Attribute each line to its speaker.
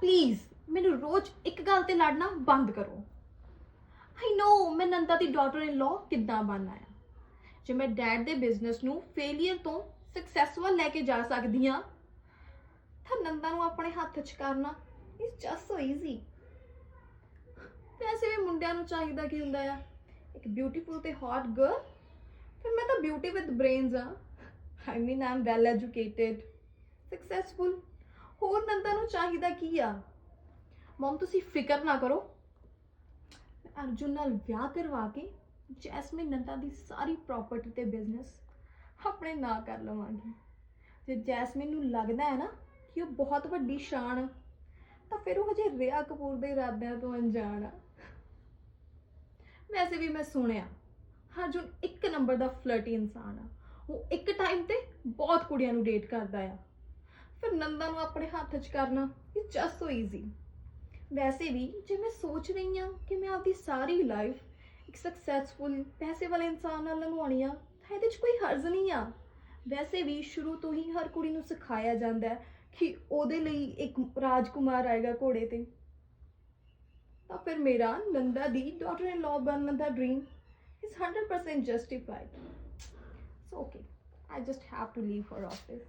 Speaker 1: Please ਮੈਨੂੰ ਰੋਜ਼ ਇੱਕ ਗੱਲ ਤੇ ਲੜਨਾ ਬੰਦ ਕਰੋ। ਆਈ ਨੋ ਮੈਂ ਨੰਦਾ ਦੀ ਡਾਟਰ ਇਨ ਲਾ ਕਿੱਦਾਂ ਬਣ ਆ। ਜੇ ਮੈਂ ਡੈਡ ਦੇ ਬਿਜ਼ਨਸ ਨੂੰ ਫੇਲਿਅਰ ਤੋਂ ਸਕਸੈਸਫੁਲ ਲੈ ਕੇ ਜਾ ਸਕਦੀ ਆ ਤਾਂ ਨੰਦਾ ਨੂੰ ਆਪਣੇ ਹੱਥ 'ਚ ਕਰਨਾ ਇਜ਼ ਜਸਟ ਸੋ ਈਜ਼ੀ ਵੈਸੇ ਵੀ ਮੁੰਡਿਆਂ ਨੂੰ ਚਾਹੀਦਾ ਕੀ ਹੁੰਦਾ ਆ? ਇੱਕ ਬਿਊਟੀਫੁਲ ਤੇ ਹੌਟ ਗਰਲ ਫਿਰ ਮੈਂ ਤਾਂ ਬਿਊਟੀ ਵਿਦ ਬ੍ਰੇਨਸ ਆ। I mean I'm well educated successful ਹੋਰ ਨੰਦਾ ਨੂੰ ਚਾਹੀਦਾ ਕੀ ਆ? ਮਮ ਤੁਸੀਂ ਫਿਕਰ ਨਾ ਕਰੋ। ਮੈਂ ਅਰਜੁਨ ਨਾਲ ਵਿਆਹ ਕਰਵਾ ਕੇ ਜੈਸਮੀਨ ਨੰਦਾ ਦੀ ਸਾਰੀ ਪ੍ਰਾਪਰਟੀ ਤੇ ਬਿਜ਼ਨਸ ਆਪਣੇ ਨਾਂ ਕਰ ਲਵਾਂਗੀ। ਜੇ ਜੈਸਮੀਨ ਨੂੰ ਲੱਗਦਾ ਹੈ ਨਾ ਕਿ ਉਹ ਬਹੁਤ ਵੱਡੀ ਸ਼ਾਨ ਆ, ਤਾਂ ਫਿਰ ਉਹ ਹਜੇ ਰਿਆ ਕਪੂਰ ਦੇ ਇਰਾਦਿਆਂ ਤੋਂ ਅਣਜਾਣ ਆ। ਵੈਸੇ ਵੀ ਮੈਂ ਸੁਣਿਆ ਅਰਜੁਨ ਇੱਕ ਨੰਬਰ ਦਾ ਫਲਰਟੀ ਇਨਸਾਨ ਆ। ਉਹ ਇੱਕ ਟਾਈਮ ਤੇ ਬਹੁਤ ਕੁੜੀਆਂ ਨੂੰ ਡੇਟ ਕਰਦਾ ਆ। ਫਿਰ ਨੰਦਾ ਨੂੰ ਆਪਣੇ ਹੱਥ 'ਚ ਕਰਨਾ ਇਹ ਜਸਟ ਸੋ ਈਜ਼ੀ ਵੈਸੇ ਵੀ ਜੇ ਮੈਂ ਸੋਚ ਰਹੀ ਹਾਂ ਕਿ ਮੈਂ ਆਪਦੀ ਸਾਰੀ ਲਾਈਫ ਇੱਕ ਸਕਸੈਸਫੁਲ ਪੈਸੇ ਵਾਲੇ ਇਨਸਾਨ ਨਾਲ ਲੰਘਾਉਣੀ ਆ, ਤਾਂ ਇਹਦੇ 'ਚ ਕੋਈ ਹਰਜ਼ ਨਹੀਂ ਆ। ਵੈਸੇ ਵੀ ਸ਼ੁਰੂ ਤੋਂ ਹੀ ਹਰ ਕੁੜੀ ਨੂੰ ਸਿਖਾਇਆ ਜਾਂਦਾ ਹੈ ਕਿ ਉਹਦੇ ਲਈ ਇੱਕ ਰਾਜਕੁਮਾਰ ਆਏਗਾ ਘੋੜੇ ਤੇ। ਤਾਂ ਫਿਰ ਮੇਰਾ ਨੰਦਾ ਦੀ ਡਾਟਰ ਇਨ ਲਾਅ ਬਣਨ ਦਾ dream is 100% justified so okay I just have to leave her office